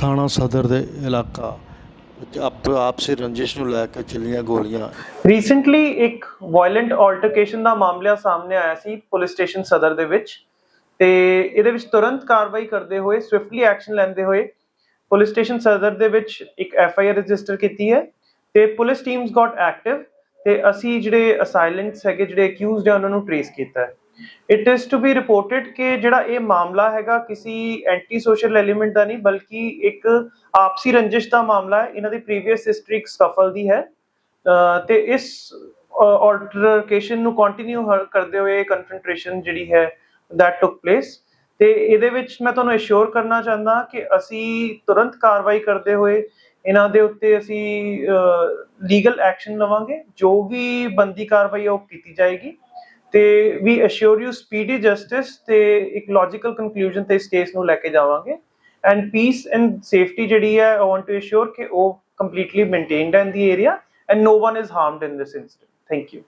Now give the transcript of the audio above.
ਸਦਰ ਦੇ ਇਲਾਕਾ ਵਿੱਚ ਆਪ ਆਪਸੀ ਰੰਜਿਸ਼ ਨੂੰ ਲੈ ਕੇ ਚੱਲੀਆਂ ਗੋਲੀਆਂ। ਰੀਸੈਂਟਲੀ ਇੱਕ ਵਾਇਲੈਂਟ ਆਲਟਰਕੇਸ਼ਨ ਦਾ ਮਾਮਲਾ ਸਾਹਮਣੇ ਆਇਆ ਸੀ ਪੁਲਿਸ ਸਟੇਸ਼ਨ ਸਦਰ ਦੇ ਵਿੱਚ ਤੇ ਇਹਦੇ ਵਿੱਚ ਤੁਰੰਤ ਕਾਰਵਾਈ ਕਰਦੇ ਹੋਏ ਸਵਿਫਟਲੀ ਐਕਸ਼ਨ ਲੈਂਦੇ ਹੋਏ ਪੁਲਿਸ ਸਟੇਸ਼ਨ ਸਦਰ ਦੇ ਵਿੱਚ ਇੱਕ ਐਫ ਆਈ ਆਰ ਰਜਿਸਟਰ ਕੀਤੀ ਹੈ ਤੇ ਪੁਲਿਸ ਟੀਮਸ ਗਾਟ ਐਕਟਿਵ ਤੇ ਅਸੀਂ ਜਿਹੜੇ ਅਸਾਈਲੈਂਟਸ ਹੈਗੇ, ਜਿਹੜੇ ਅਕਿਊਜ਼ਡ ਹੈ ਉਹਨਾਂ ਨੂੰ ਟ੍ਰੇਸ ਕੀਤਾ ਹੈ। It is to be reported ਕਿ ਜਿਹੜਾ ਇਹ ਮਾਮਲਾ ਹੈਗਾ ਕਿਸੇ ਐਂਟੀ ਸੋਸ਼ਲ ਐਲੀਮੈਂਟ ਦਾ ਨਹੀਂ, ਬਲਕਿ ਇੱਕ ਆਪਸੀ ਰੰਜਿਸ਼ ਦਾ ਮਾਮਲਾ ਹੈ। ਇਹਨਾਂ ਦੀ ਪ੍ਰੀਵੀਅਸ ਹਿਸਟਰੀ ਇੱਕ ਸਫਲ ਦੀ ਹੈ। ਤੇ ਇਸ ਆਲਟਰਕੇਸ਼ਨ ਨੂੰ ਕੰਟੀਨਿਊ ਕਰਦੇ ਹੋਏ ਕਨਫਰੰਟ੍ਰੇਸ਼ਨ ਜਿਹੜੀ ਹੈ, that took place ਤੇ ਇਹਦੇ ਵਿੱਚ ਮੈਂ ਤੁਹਾਨੂੰ ਅਸ਼ੋਰ ਕਰਨਾ ਚਾਹੁੰਦਾ ਕਿ ਅਸੀਂ ਤੁਰੰਤ ਕਾਰਵਾਈ ਕਰਦੇ ਹੋਏ ਇਹਨਾਂ ਦੇ ਉੱਤੇ ਅਸੀਂ ਲੀਗਲ ਐਕਸ਼ਨ ਲਵਾਂਗੇ। ਜੋ ਵੀ ਬੰਦੀ ਕਾਰਵਾਈ ਉਹ ਕੀਤੀ ਜਾਏਗੀ। ਤੇ ਵੀ ਅਸ਼ੋਰ ਯੂ ਸਪੀਡੀ ਜਸਟਿਸ ਤੇ ਇੱਕ ਲੌਜੀਕਲ ਕਨਕਲੂਜਨ ਤੇ ਇਸ ਕੇਸ ਨੂੰ ਲੈ ਕੇ ਜਾਵਾਂਗੇ। ਐਂਡ ਪੀਸ ਐਂਡ ਸੇਫਟੀ ਜਿਹੜੀ ਹੈ ਆਈ ਵਾਂਟ ਟੂ ਅਸ਼ੋਰ ਕਿ ਉਹ ਕੰਪਲੀਟਲੀ ਮੇਨਟੇਨਡ ਹੈ in the area and no one is harmed in this incident. Thank you.